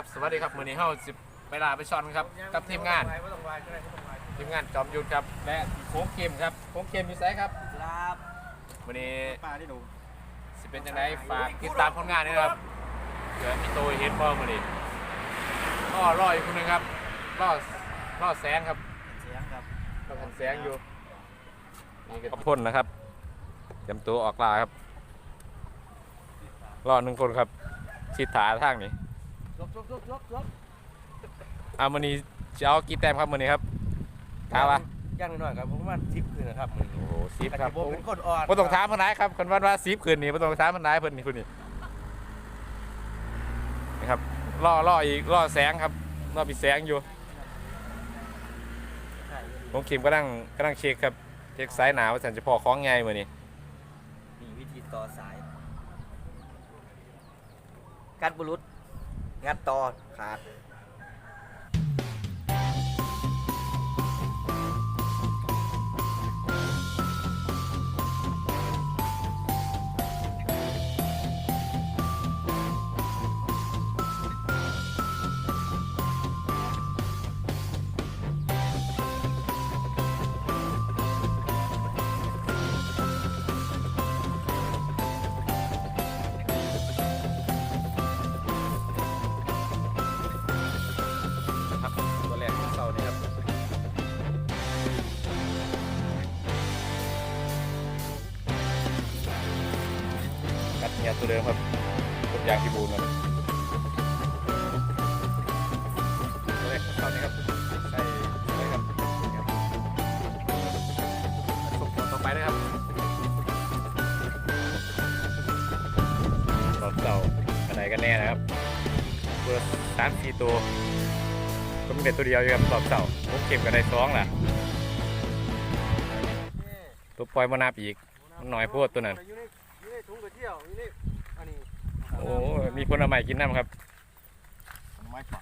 ครับ สวัสดีครับมือนี้เฮาสิไปลาไปชอนครับ กับทีมงาน ทีมงานจอมยุทธครับ และโค้งเกมครับ โค้งเกมอยู่ไสครับครับมือนี้ปลาที่หนูสิเป็นจังไดฝากติดตามผลงานด้วยนะครับเผื่อมีโตวเห็นบ่มือนี้ล่อล่ออีกคนหนึงครับล่อล่อแสงครับเสียงครับล่อแสงอยู่นี่ก็พ่นนะครับเตรียมตัวออกลาครับรอหนึ่งคนครับชิดถาทางนี้ ยกยกยกยกยกเอามือนี้จะเอากี่แต้มครับมือนี้ครับถามว่าย่างหน่อยครับประมาณสิบคืนนะครับมือโอ้โหสิบครับผมเป็นคนอ่อนบ่ต้องถามเพิ่นนายครับคนว่าว่าสิบคืนนี้บ่ต้องถามเพิ่นนายเพิ่นนี่คุณนี่นะครับล่อล่ออีกล่อแสงครับล่อปีแสงอยู่ผมคิมก็นั่งก็นั่งเช็คครับเช็คสายหนาวว่าฉันจะพอคล้องไงมื้อนี้มีวิธีต่อสายกัดบุรุษ งัดต่อขาด ตัวเดิมครับกดยางที่บูนครับตัวแรกของเสานี่ครับใส่เลยครับนี่ครับส่งตัวต่อไปเลยครับรอบเสาอะไรกันแน่นะครับเบอร์สามสี่ตัวก็มีแต่ตัวเดียวอยู่ครับรอบเสาผมเก็บกันได้สองล่ะตัวปล่อยมานับอีกมันน้อยโพดตัวนั้นอยู่ในอยู่ในถุงกระเที่ยวอยู่ในอันนี้ โอ้มีคนเอาใหม่กินน้ำครับไม้ป่า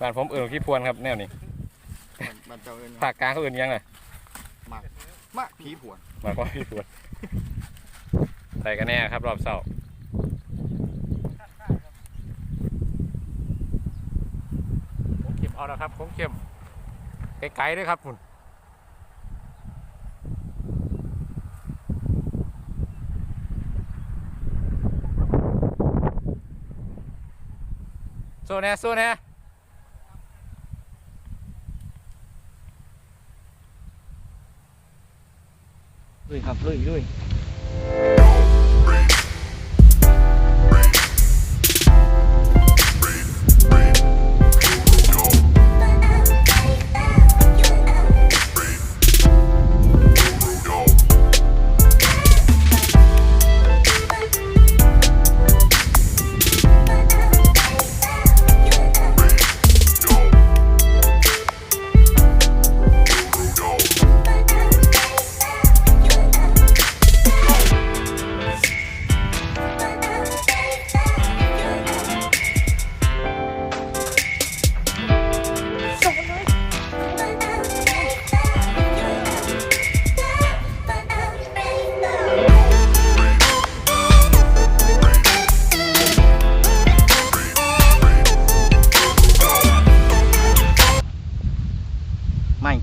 บ้านผมเอิญพี่พวนครับแนวนี้มันเจ้าเอิญภาคกลางเขาเอิญยังไงมะผีผวนมาก็พี่พวนใส่กันแน่ครับ รอบเสาผมเก็บเอาแล้วครับผมเก็บไกลๆด้วยครับคุณ โซแน่โซแน่ลุยครับลุยลุย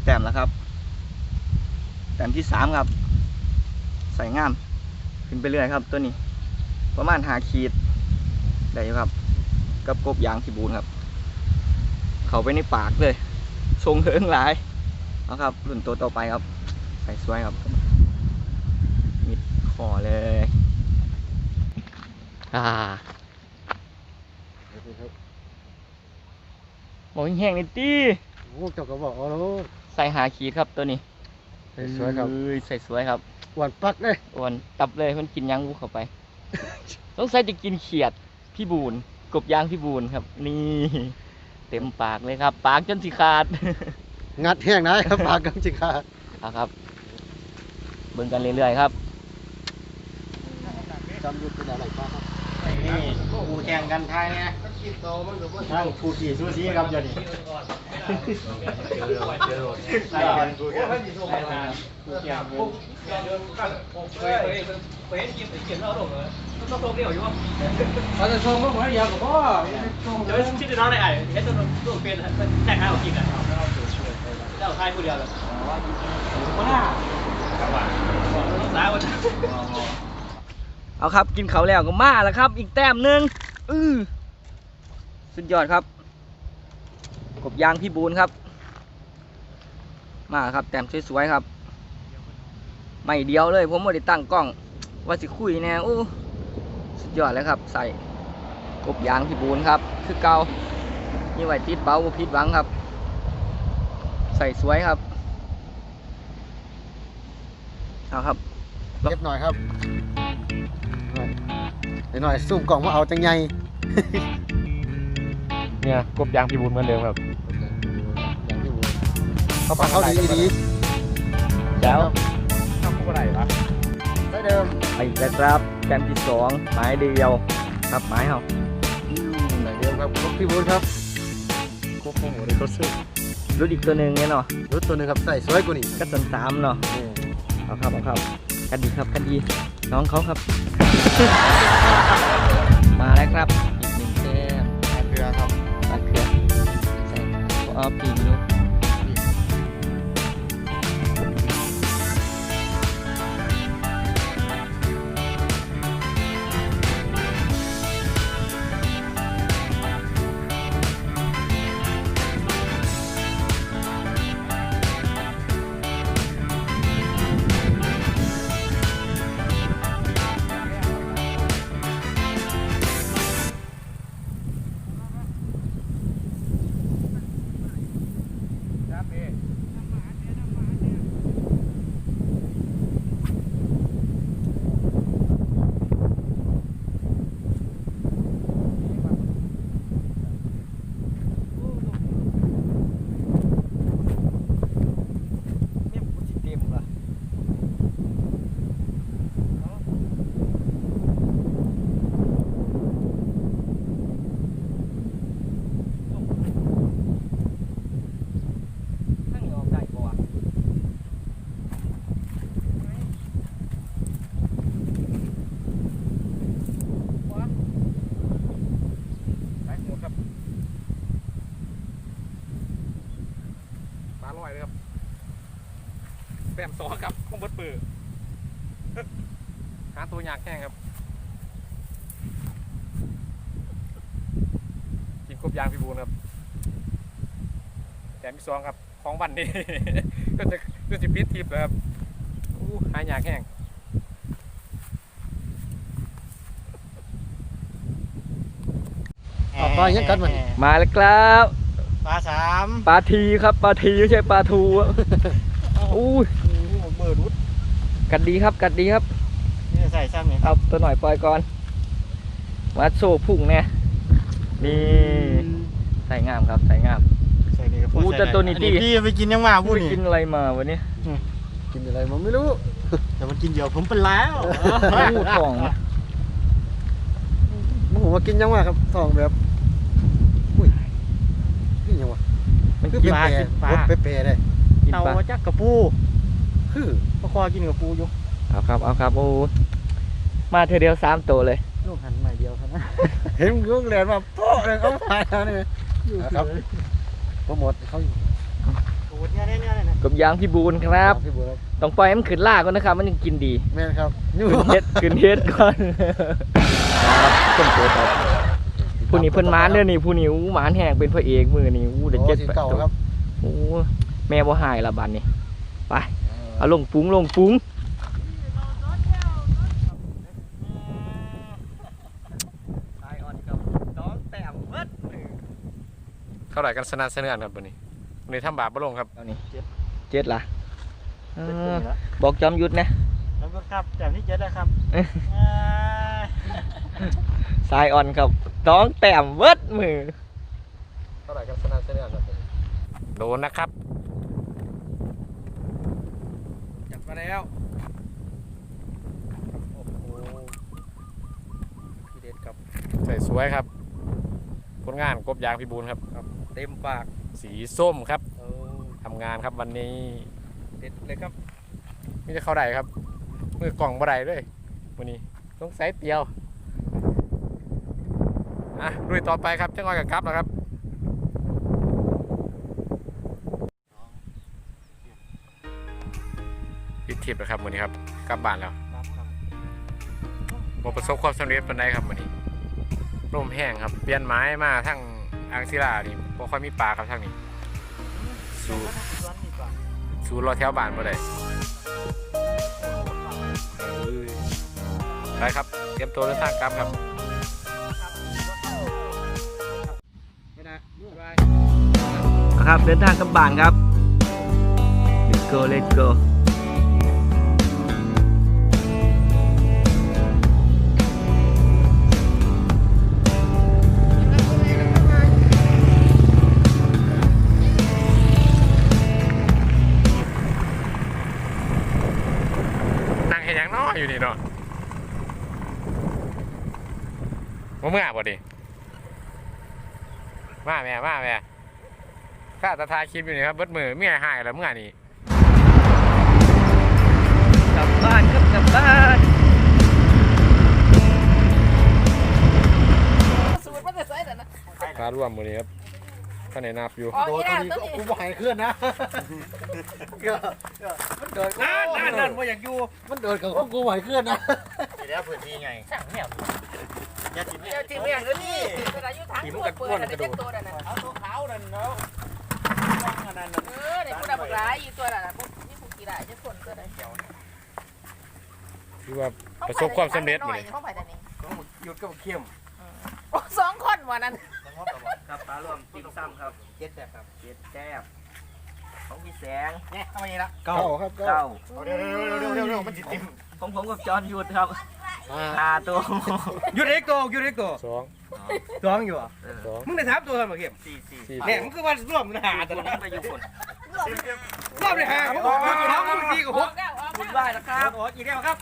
แต้มแล้วครับ แต้มที่สามครับ ใส่งาม ขึ้นไปเรื่อยครับ ตัวนี้ ประมาณหาขีด ได้อยู่ครับ กับกบยางที่บูนครับ เข้าไปในปากเลย ทรงเฮิงหลาย เอาครับ รุ่นตัวต่อไปครับ ใส่สวยครับ มิดคอเลย อ่าบอกแห้งๆนิดตีโอ้เจ้าก็บอกเอาแล้ว ใส่หาขีดครับตัวนี้สวยครับเอ้ยใส่สวยครับหวานปักเลยอ้วนตับเลยมันกินยังกูเข้าไป ต้องใส่จะกินเขียดพี่บูนกบยางพี่บูนครับ นี่ เต็มปากเลยครับ ปากจนสิขาด งัดแห้งนะครับปากกำจิขาดเอาครับ เบิ่งกันเรื่อยๆครับจำยุทธเป็นอะไรบ้างครับ นี่กูแข่งกันทายเนี่ยทางผู้ขี่ซูซีครับเดี๋ยวนี้ใส่กันกูแข่งกูแข่งไปเห็นกินไปกินแล้วลงเลยต้องลงเดียวอยู่วะเราจะชมว่าหัวเดียวกับพ่อเดี๋ยวชิ้นที่น้องได้ไอ้เห็นตัวตัวเป็นแจ้งให้เรากินอะเจ้าทายผู้เดียวเลยว่าต้องสาววัน เอาครับ กินเขาแล้วก็มาแล้วครับ อีกแต้มหนึ่งอือสุดยอดครับ กบยางพี่บูนครับ มาครับ แต้มสวยๆครับ ไม่เดียวเลย ผมไม่ได้ตั้งกล้อง ว่าสิคุยแน่อู้สุดยอดเลยครับ ใส่กบยางพี่บูนครับ คือเกานี่ไว้ติดเป้าบ่ผิดหวังครับ ใส่สวยครับเอาครับเก็บหน่อยครับ หน่อยหน่อยซูมกล่องมาเอาจังไง เนี่ยกบยางพี่บุญเหมือนเดิมครับเขาปักเขาดีดีแล้วทำกบอะไรวะได้เดิมไปอีกแล้วครับแต้มที่สองไม้เดียวครับไม้เฮาได้เดิมครับครบพี่บุญครับกบโอ้โหเลยเขาซื้อรุดอีกตัวหนึ่งเนี่ยเนาะรถตัวหนึงครับใส่สวยกว่านี้ก็ตันสามเนาะนี่เอาครับเอาครับกันดีครับกันดีน้องเขาครับ มาแล้วครับ อีกหนึ่งแต้มเรือครับตัดเครือใส่เอาปีกอยู่เนี่ย ต้มสองครับข้องบดปือหาตัวยากแห้งครับกินกบยางพี่บูนครับแต้มที่สองครับของวันนี้ ก็จะก็จะปิดทิปแล้วครับอู้หายากแห้งต่อไปยังกันมันมาแล้วครับปลาสามปลาทีครับปลาทีไม่ใช่ปลาทูอะอู้ย เบอร์รุด กัดดีครับกัดดีครับนี่ใส่ซ้ำเนี่ยเอาตัวหน่อยปล่อยก่อนมาโซ่พุ่งแน่นี่ใส่งามครับใส่งามใส่นี่ก็พอู้แต่ตัวนี้ดีพี่ไปกินยังมาพูดไปนี่กินอะไรมาวันนี้กินอะไรมันไม่รู้ แต่มันกินเดียวผมเป็นแล้วอู้ทองมึงผมว่ากินยังมาครับทองแบบอุ้ยนี่ยังวะมันคือกินเปย์ๆรสเปย์ๆเลยกินเต่าปลาจักกระปู คือปลาคอกินกับปูอยู่เอาครับเอาครับโอ้มาเธอเดียวสามตัวเลยลูกหันใหม่เดียวครับนะเห็นลูกแหลนมาโป๊ะเลยเอาไปแล้วนี่อยู่ครับโปรโมทเขาอยู่โปรโมทเนี่ยเนี่ยเนี่ยเนี่ยกับยางพี่บูนครับ พี่บัวครับต้องปล่อยให้มันขึ้นล่าก่อนนะครับ มันยังกินดีแม่นครับอยู่ขึ้นเฮ็ดขึ้นเฮ็ดก่อนครับต้นโตครับผู้นี้เพิ่นหมานเด้อนี่ผู้นี้อู้หมานแหงเป็นพระเอกมือนี่อู้เดี๋ยวโอ้เจ็ดสิแปดเก่าตัวครับ โอ้แม่บ่หายละบัดนี้ไป เอาลงปุ้งลงปุ้งตายอ่อนกับน้องแต้มเบิดเท่าไหร่กันสนันเสนอนครับวันนี้วันนี้ทำบาปบ่ลงครับเอานี่เจ็ดล่ะเออบอกจอมยุทธนะแล้วก็ครับแต่ที่เจ็ดนะครับสายอ่อนครับน้องแต้มเบิดมือเท่าไหร่กันสนันเสนอนครับโดนนะครับ จับ มาแล้ว โอ้โหทีเด็ดครับ ใส่สวยครับ ผลงานกบยางพี่บูนครับ เต็มปากสีส้มครับเออทำงานครับวันนี้เด็ดเลยครับ ไมแต่จะเข้าได้ครับมือกล่องบ่ได้เลยวันนี้สงสัยเปรียวอะลุยต่อไปครับจังหวะกับกลับแล้วครับ ปิดทริปแล้วครับวันนี้ครับกลับบ้านแล้วบ่ประสบความสำเร็จปานใดครับวันนี้ลมแห้งครับเปลี่ยนไม้มาทั้งอ่างศิลานี่บ่ค่อยมีปลาครับทางนี้ สู่สู่รอแถวบ้านบ่ได้เอ้ยไปครับเตรียมตัวเดินทางกลับครับนะครับเดินทางกลับบ้านครับ let's go let's go เนาะมาเมื่อบ่ดิมาแม่มาแม่ข้าตาทายคลิปอยู่นี่ครับเบิดมือเมียหายแล้วเมื่อนี้กลับบ้านครับกลับบ้านสูตรมันจะใส่แต่นะปลาร่วมมือนี้ครับ ข้างในนับอยู่อ๋อโดนอีตัวน่านี้ตัวนี้กูบ่ให้เคลื่อนนะมันเดินนั่นนั่นนั่นว่าอยากอยู่มันเดินกับของกูบ่ให้เคลื่อนนะช่างเนี่ยเดี๋ยวทีมอย่างนี้เวลาอยู่ทางตัวเปิดอะไรจะตัวนั่นน่ะเอาตัวขาวนั่นเนาะอันนั้นเออในผู้ดับร้ายอยู่ตัวนั่นน่ะพวกนี่พวกกีฬาจะคนตัวใดคือว่าประสบความสำเร็จหมืน่ออยนี้เข้าไปแต่นี้หยุดกับเข้มโอ้สองคนวันนั้น ครับปลารวมติ่มซ้ำครับเจ็ดแบบครับเจ็ดแซ่บของพี่แสงเนี่ยเอามานี่ละเก้าครับเก้าเก้าเดี๋ยวเดี๋ยวเดี๋ยวเดี๋ยวมันจิตติมของผมกับจอห์นหยุดครับหาตัวหยุดเล็กตัวหยุดเล็กตัวสองสองอยู่อะสองมึงได้ถามตัวกันมาเข้มสี่สี่สี่เนี่ยมึงคือว่าร่วมหาแต่คนละไปอยู่คนร่วมเลยหาผมบอกว่าท้องมึงดีกว่าอหอกกแล้วออกคุณแล้วได้แล้วครับโอ้อีกแล้วครับ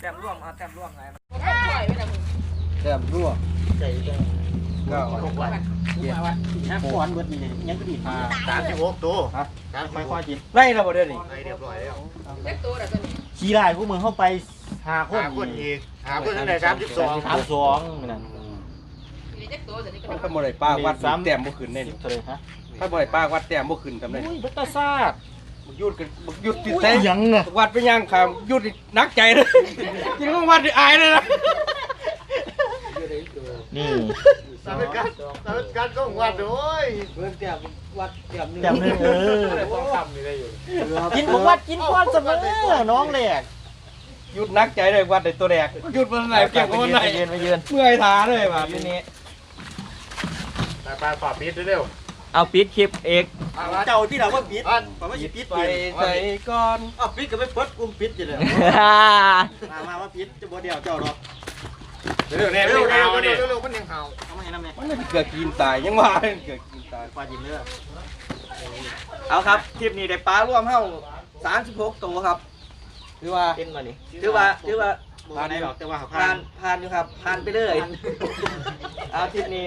แต้มร่วมครับแต้มร่วมไงปล่อยไว้แล้วมึง แต้มรั่วใจก็นะก่อนเบิดนี่ยังก็ดีมาสามสิบหกตัวการค่อยๆกินไล่เราบ่ได้นี่เรียบร้อยแล้วเล็กตัวแต่ตัวนี้ขี่ได้พวกมึงเข้าไปหาคนหาคนอีกหาคนได้สามสิบสองสามสองนั่นเล็กตัวแต่นี้ก็ถ้าบ่ได้ป้าวัดสามแต้มบ่ขึ้นแน่สินี่เท่าไรฮะถ้าบ่ได้ป้าวัดแต้มบ่ขึ้นทำไดอุ้ยบัตตาซาดบักยุดกันบักยุดติดอุ้ยเต้ยังอะวัดไปยังคำยุดนักใจเลยกินของวัดนี่อายเลยนะ นี่สามการสามการก็วัดโอ้ยแต้มหนึงเออต้องทำนี่ได้อยู่กินผมว่ากินก้อนเสมอน้องแหลกยุดนักใจเลยวัดในตัวแรกยุดมันไหนเก่งกว่ามันไหนไปยืนไปยืนเมื่อยขาเลยว่ะทีนี้ไปปลาฝาปิดเร็วเอาปิดคลิปเอกเจ้าที่เราว่าปิดผมว่าสิปิดไปใส่ก่อนอ้าวปิดก็ไม่เปิดกุมปิดอยู่เลยมามาว่าปิดจะบ่เดียวเจ้าหรอก เร็วเร็วเร็วเร็วนี่เร็วมันยังเห่าเอามาให้น้ำเนี่ยมันเกือบกินตายยังว่าเกือบกินตายปลาจินเนื้อเอาครับคลิปนี้ได้ปลาร่วมเฮาสามสิบหกตัวครับถือว่าเป็นมานี้ถือว่าถือว่าบ่ได้หรอกแต่ว่าผ่านผ่านอยู่ครับผ่านไปเลยเอาคลิปนี้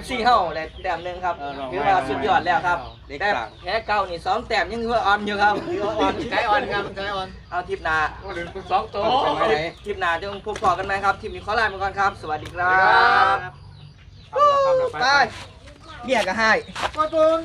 FC เฮาได้แต้มหนึงครับถือว่าสุดยอดแล้วครับแต้มแพ้เก้านี่สองแต้มยังถือว่าออนอยู่ครับถือว่าออน ใจอ่อนครับใจอ่อน เอาทริปหน้าหนึ่งสองตัวไปไหนทริปหน้าจะพบกันไหมครับทริปนี้ขอลาไปก่อนครับ สวัสดีครับทำแล้วไปไปเบี้ยก็ให้ ก็ตุน